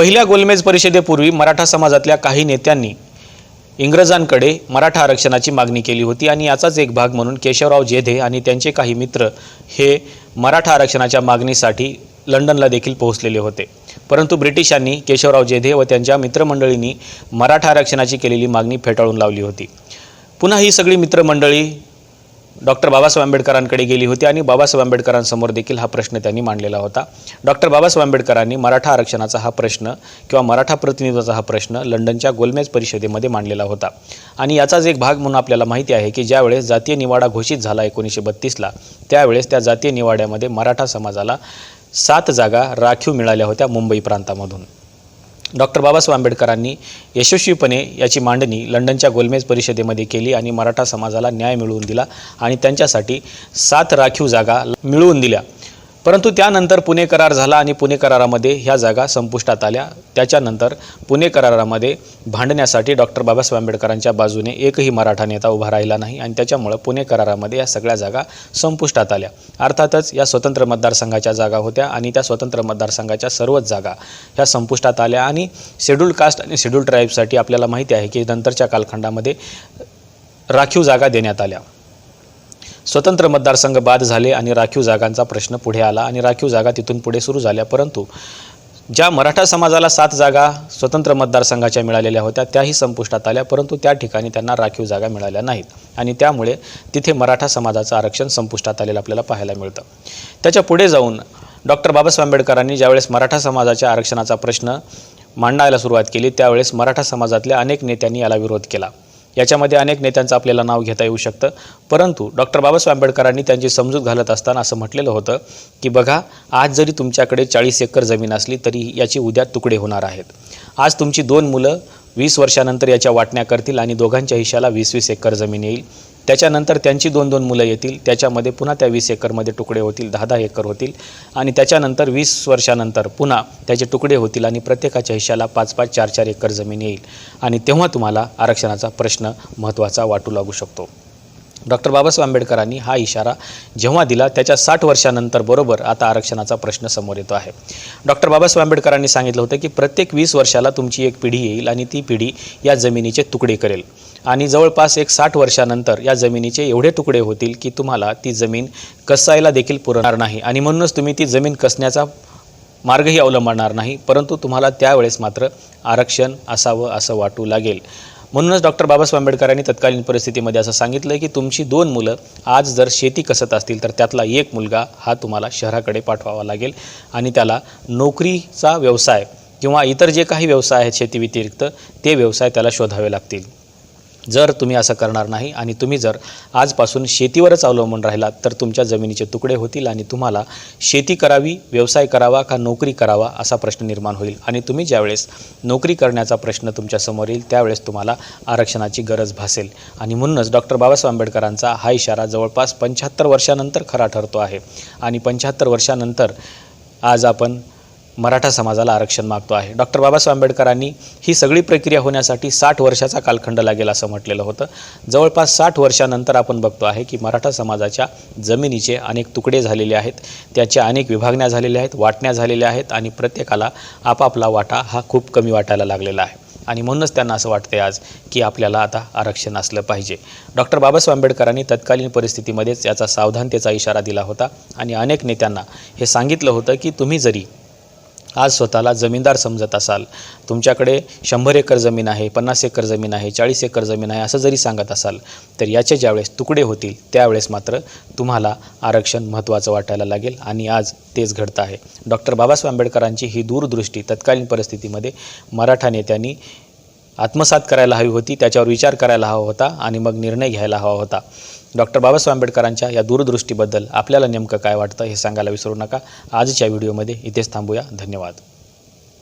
पहिल्या गोलमेज परिषदेपूर्वी मराठा समाजातल्या काही नेत्यांनी इंग्रजांकडे मराठा आरक्षणाची मागणी केली होती आणि याचाच एक भाग म्हणून केशवराव जेधे आणि त्यांचे काही मित्र हे मराठा आरक्षणाच्या मागणीसाठी लंडनला देखील पोहोचलेले होते. परंतु ब्रिटिशांनी केशवराव जेधे व त्यांच्या मित्रमंडळींनी मराठा आरक्षणाची केलेली मागणी फेटाळून लावली होती. पुन्हा ही सगळी मित्रमंडळी डॉक्टर बाबासाहेब आंबेडकरांकडे गेली होती आणि बाबासाहेब आंबेडकरांसमोर देखील हा प्रश्न त्यांनी मांडलेला होता. डॉक्टर बाबासाहेब आंबेडकरांनी मराठा आरक्षणाचा हा प्रश्न किंवा मराठा प्रतिनिधित्वाचा हा प्रश्न लंडनच्या गोलमेज परिषदेमध्ये मांडलेला होता. आणि याचाच एक भाग म्हणून आपल्याला माहिती आहे की ज्यावेळेस जातीय निवाडा घोषित झाला एकोणीसशे बत्तीसला त्यावेळेस त्या जातीय निवाड्यामध्ये मराठा समाजाला सात जागा राखीव मिळाल्या होत्या मुंबई प्रांतामधून. डॉक्टर बाबासाहेब आंबेडकरांनी यशस्वीपणे याची मांडणी लंडनच्या गोलमेज परिषदेमध्ये केली आणि मराठा समाजाला न्याय मिळवून दिला आणि त्यांच्यासाठी सात राखीव जागा मिळवून दिल्या. परंतु त्यानंतर पुणे करार झाला आणि पुणे करारामध्ये ह्या जागा संपुष्टात आल्या. त्याच्यानंतर पुणे करारामध्ये भांडण्यासाठी डॉक्टर बाबासाहेब आंबेडकरांच्या बाजूने एकही मराठा नेता उभा राहिला नाही आणि त्याच्यामुळं पुणे करारामध्ये या सगळ्या जागा संपुष्टात आल्या. अर्थातच या स्वतंत्र मतदारसंघाच्या जागा होत्या आणि त्या स्वतंत्र मतदारसंघाच्या सर्वच जागा ह्या संपुष्टात आल्या. आणि शेड्यूल कास्ट आणि शेड्यूल ट्राईबसाठी आपल्याला माहिती आहे की नंतरच्या कालखंडामध्ये राखीव जागा देण्यात आल्या. स्वतंत्र मतदारसंघ बाद झाले आणि राखीव जागांचा प्रश्न पुढे आला आणि राखीव जागा तिथून पुढे सुरू झाल्या. परंतु ज्या मराठा समाजाला सात जागा स्वतंत्र मतदारसंघाच्या मिळालेल्या होत्या त्याही संपुष्टात आल्या. परंतु त्या ठिकाणी त्यांना राखीव जागा मिळाल्या नाहीत. आणि त्यामुळे तिथे मराठा समाजाचं आरक्षण संपुष्टात आलेलं आपल्याला पाहायला मिळतं. त्याच्या पुढे जाऊन डॉक्टर बाबासाहेब आंबेडकरांनी ज्यावेळेस मराठा समाजाच्या आरक्षणाचा प्रश्न मांडायला सुरुवात केली त्यावेळेस मराठा समाजातल्या अनेक नेत्यांनी याला विरोध केला. याच्यामध्ये अनेक नेत्यांचं आपल्याला नाव घेता येऊ शकतं. परंतु डॉक्टर बाबासाहेब आंबेडकरांनी त्यांची समजूत घालत असताना असं म्हटलेलं होतं की बघा आज जरी तुमच्याकडे चाळीस एकर जमीन असली तरी याची उद्या तुकडे होणार आहेत. आज तुमची दोन मुलं वीस वर्षानंतर याच्या वाटण्या करतील आणि दोघांच्या हिशाला वीस वीस एकर जमीन येईल. त्याच्यानंतर त्यांची दोन दोन मुलं येतील. त्याच्यामध्ये पुन्हा त्या वीस एकरमध्ये तुकडे होतील दहा दहा एकर होतील. आणि त्याच्यानंतर वीस वर्षानंतर पुन्हा त्याचे तुकडे होतील आणि प्रत्येकाच्या हिश्याला पाच पाच चार चार एकर जमीन येईल. आणि तेव्हा तुम्हाला आरक्षणाचा प्रश्न महत्त्वाचा वाटू लागू शकतो. डॉक्टर बाबासाहेब आंबेडकरांनी हा इशारा जेव्हा दिला त्याच्या साठ वर्षानंतर बरोबर आता आरक्षणाचा प्रश्न समोर येतो आहे. डॉक्टर बाबासाहेब आंबेडकरांनी सांगितलं होतं की प्रत्येक वीस वर्षाला तुमची एक पिढी येईल आणि ती पिढी या जमिनीचे तुकडे करेल. आणि जवळपास एक साठ वर्षानंतर या जमिनीचे एवढे तुकडे होतील की तुम्हाला ती जमीन कसायला देखील पुरणार नाही. आणि म्हणूनच तुम्ही ती जमीन कसण्याचा मार्गही अवलंबणार नाही परंतु तुम्हाला त्यावेळेस मात्र आरक्षण असावं असं वाटू लागेल. म्हणूनच डॉक्टर बाबासाहेब आंबेडकरांनी तत्कालीन परिस्थितीमध्ये असं सांगितलं की तुमची दोन मुलं आज जर शेती कसत असतील तर त्यातला एक मुलगा हा तुम्हाला शहराकडे पाठवावा लागेल आणि त्याला नोकरीचा व्यवसाय किंवा इतर जे काही व्यवसाय आहेत शेतीव्यतिरिक्त ते व्यवसाय त्याला शोधावे लागतील. जर तुम्ही असं करणार नाही आणि तुम्ही जर आजपासून शेतीवरच अवलंबून राहिलात तर तुमच्या जमिनीचे तुकडे होतील आणि तुम्हाला शेती करावी व्यवसाय करावा का नोकरी करावा असा प्रश्न निर्माण होईल. आणि तुम्ही ज्यावेळेस नोकरी करण्याचा प्रश्न तुमच्यासमोर येईल त्यावेळेस तुम्हाला आरक्षणाची गरज भासेल. आणि म्हणूनच डॉक्टर बाबासाहेब आंबेडकरांचा हा इशारा जवळपास पंच्याहत्तर वर्षानंतर खरा ठरतो आहे. आणि पंच्याहत्तर वर्षानंतर आज आपण मराठा समाजाला आरक्षण मागतो आहे. डॉक्टर बाबासाहेब आंबेडकरांनी ही सगळी प्रक्रिया होण्यासाठी साठ वर्षाचा कालखंड लागेल असं म्हटलेलं होतं. जवळपास साठ वर्षानंतर आपण बघतो आहे की मराठा समाजाच्या जमिनीचे अनेक तुकडे झालेले आहेत. त्याच्या अनेक विभागण्या झालेल्या आहेत वाटण्या झालेल्या आहेत आणि प्रत्येकाला आपापला वाटा हा खूप कमी वाटायला लागलेला आहे. आणि म्हणूनच त्यांना असं वाटते आज की आपल्याला आता आरक्षण असलं पाहिजे. डॉक्टर बाबासाहेब आंबेडकरांनी तत्कालीन परिस्थितीमध्येच याचा सावधानतेचा इशारा दिला होता आणि अनेक नेत्यांना हे सांगितलं होतं की तुम्ही जरी आज स्वतःला जमीनदार समजत असाल. तुमच्याकडे शंभर एकर जमीन आहे पन्नास एकर जमीन आहे चाळीस एकर जमीन आहे असं जरी सांगत असाल तर याचे ज्यावेळेस तुकडे होतील त्यावेळेस मात्र तुम्हाला आरक्षण महत्त्वाचं वाटायला लागेल आणि आज तेच घडतं आहे. डॉक्टर बाबासाहेब आंबेडकरांची ही दूरदृष्टी तत्कालीन परिस्थितीमध्ये मराठा नेत्यांनी आत्मसात करायला हवी होती त्याच्यावर विचार करायला हवा होता आणि मग निर्णय घ्यायला हवा होता. डॉक्टर बाबासाहेब आंबेडकरांच्या या दूरदृष्टीबद्दल आपल्याला नेमकं काय वाटतं हे सांगायला विसरू नका. आजच्या व्हिडिओमध्ये इथेच थांबूया. धन्यवाद.